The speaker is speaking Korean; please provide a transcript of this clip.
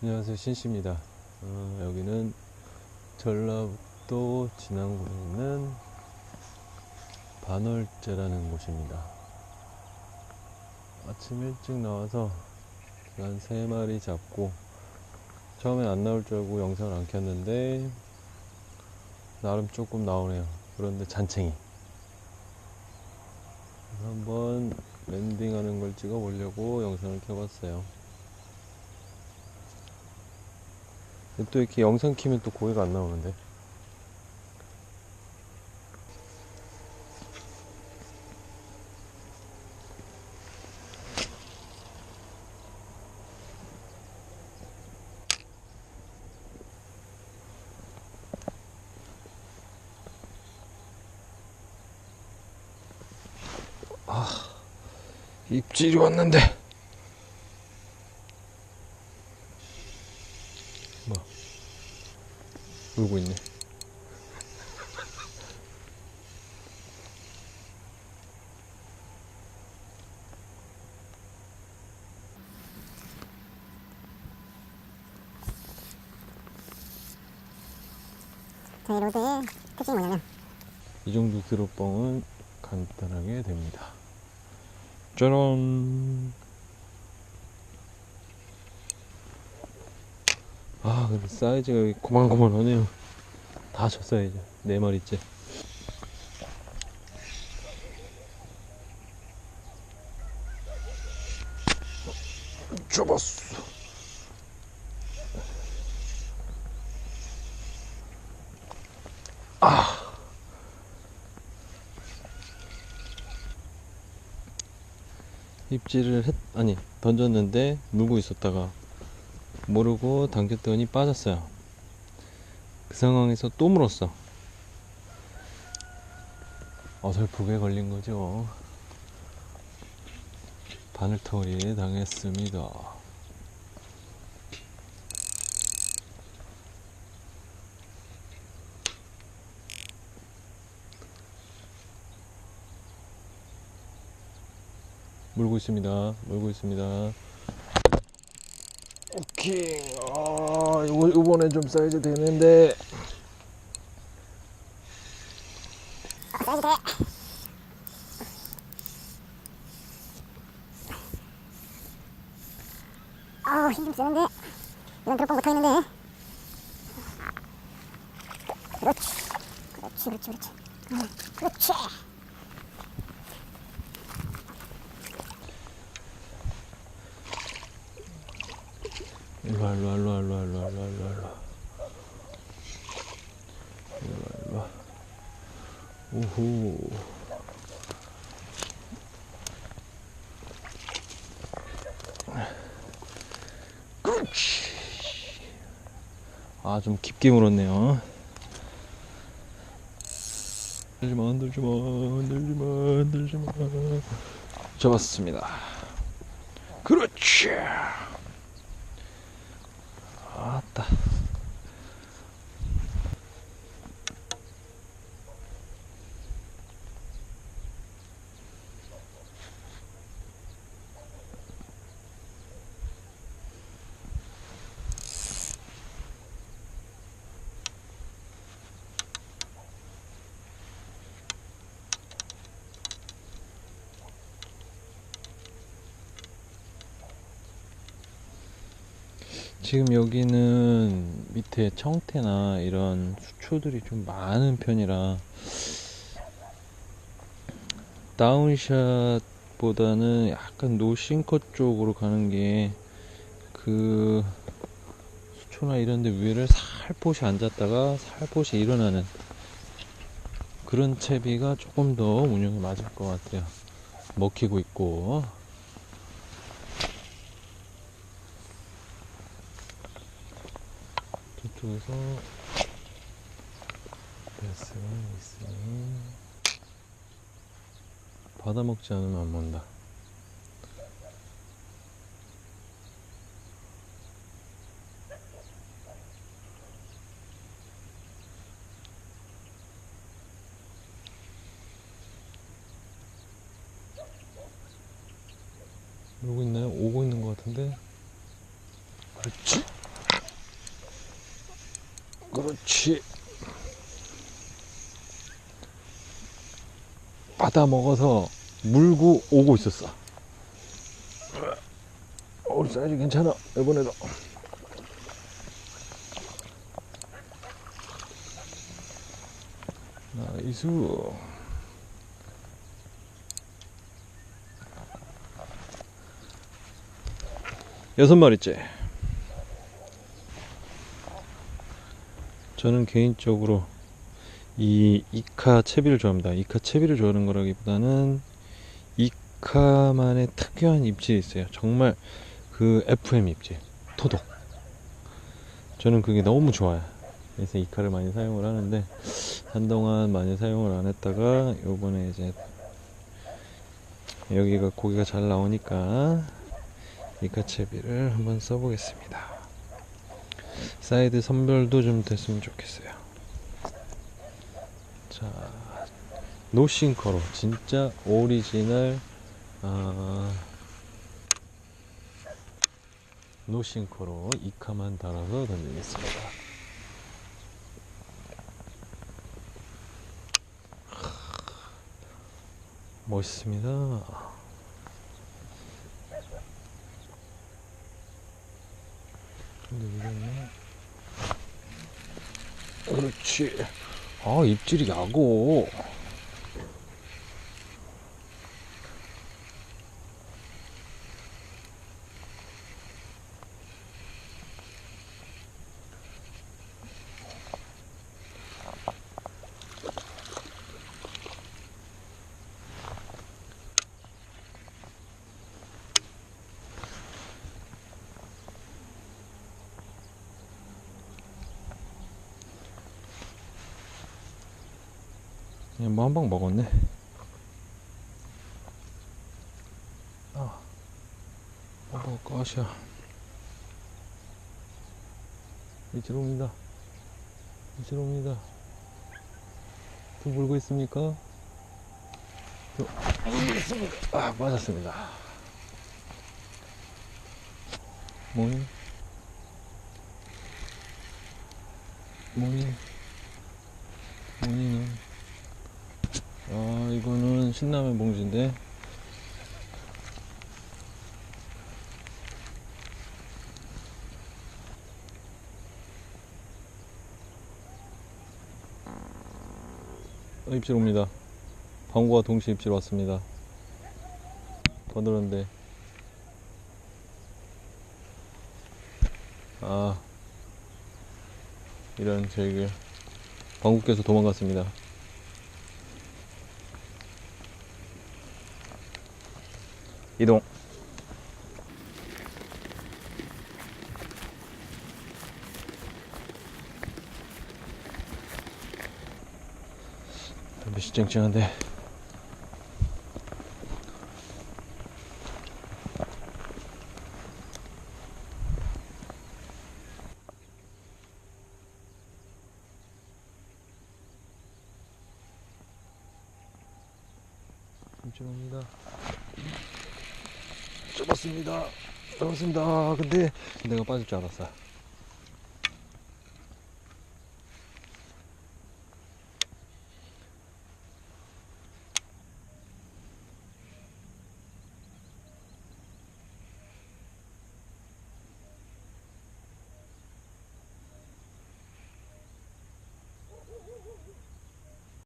안녕하세요. 신씨입니다. 어, 여기는 전라북도 진안군에 있는 반월제라는 곳입니다. 아침 일찍 나와서 한세 마리 잡고 처음엔 안 나올 줄 알고 영상을 안 켰는데 나름 조금 나오네요. 그런데 잔챙이. 한번 랜딩하는 걸 찍어 보려고 영상을 켜봤어요 또 이렇게 영상 키면 또 고기가 안 나오는데. 아, 입질이 왔는데. 저희 로드의 특징이 뭐냐면 이 정도 드롭뻥은 간단하게 됩니다. 짜란. 아, 근데 사이즈가 고만고만하네요. 다 쳤어야죠. 네 마리째. 잡았어. 입질을 했, 아니, 던졌는데 물고 있었다가 모르고 당겼더니 빠졌어요. 그 상황에서 또 물었어. 어설프게 걸린 거죠. 바늘털이에 당했습니다. 물고 있습니다. 물고 있습니다. 오케이. 아, 이거 이번에 좀 사이즈 되는데. 어, 사이즈 돼 아우 힘좀 쓰는데 이런 드롭봉 못하겠는데 그렇지 그렇지 그렇지 그렇지 응, 그렇지 일로 와, 일로 와, 일로 와, 일로 와, 일로 와, 일로 와, 일로 와, 일로 와. 일로 와, 일로 와. 오호. 그렇지. 아, 좀 깊게 물었네요. 흔들지 마, 흔들지 마, 흔들지 마, 흔들지 마. 잡았습니다. 그렇지. 아따. 지금 여기는 밑에 청태나 이런 수초들이 좀 많은 편이라 다운샷보다는 약간 노싱커 쪽으로 가는 게 그 수초나 이런 데 위를 살포시 앉았다가 살포시 일어나는 그런 채비가 조금 더 운영에 맞을 것 같아요. 먹히고 있고 저쪽에서 베스가 있으니 받아먹지 않으면 안 먹는다. 놀고 있나요? 오고 있는 것 같은데. 그렇지. 그렇지. 받아 먹어서 물고 오고 있었어. 어, 사이즈 괜찮아. 이번에도. 나이스. 여섯 마리째. 저는 개인적으로 이 이카 채비를 좋아합니다. 이카 채비를 좋아하는 거라기보다는 이카만의 특유한 입질이 있어요. 정말 그 FM 입질, 토독. 저는 그게 너무 좋아요. 그래서 이카를 많이 사용을 하는데 한동안 많이 사용을 안 했다가 요번에 이제 여기가 고기가 잘 나오니까 이카 채비를 한번 써보겠습니다. 사이드 선별도 좀 됐으면 좋겠어요. 자, 노싱커로 진짜 오리지널 아, 노싱커로 이카만 달아서 던지겠습니다. 멋있습니다. 근데 이거는 그렇지. 아 입질이 야고. 그냥 뭐 한 방 먹었네. 아, 먹어 까시야. 이치로 옵니다. 이치로 옵니다. 좀 물고 있습니까? 좀 물고 있습니다. 아, 맞았습니다. 뭐니? 뭐니? 뭐니는? 아 이거는 신라면 봉지인데. 어, 입질 옵니다. 방구와 동시에 입질 왔습니다. 더 늘었는데. 아 이런 저에게 방구께서 도망갔습니다 이동. 몇시 쨍쨍한데. 쨍쨍합니 다. 잡았습니다. 잡았습니다. 근데 내가 빠질 줄 알았어.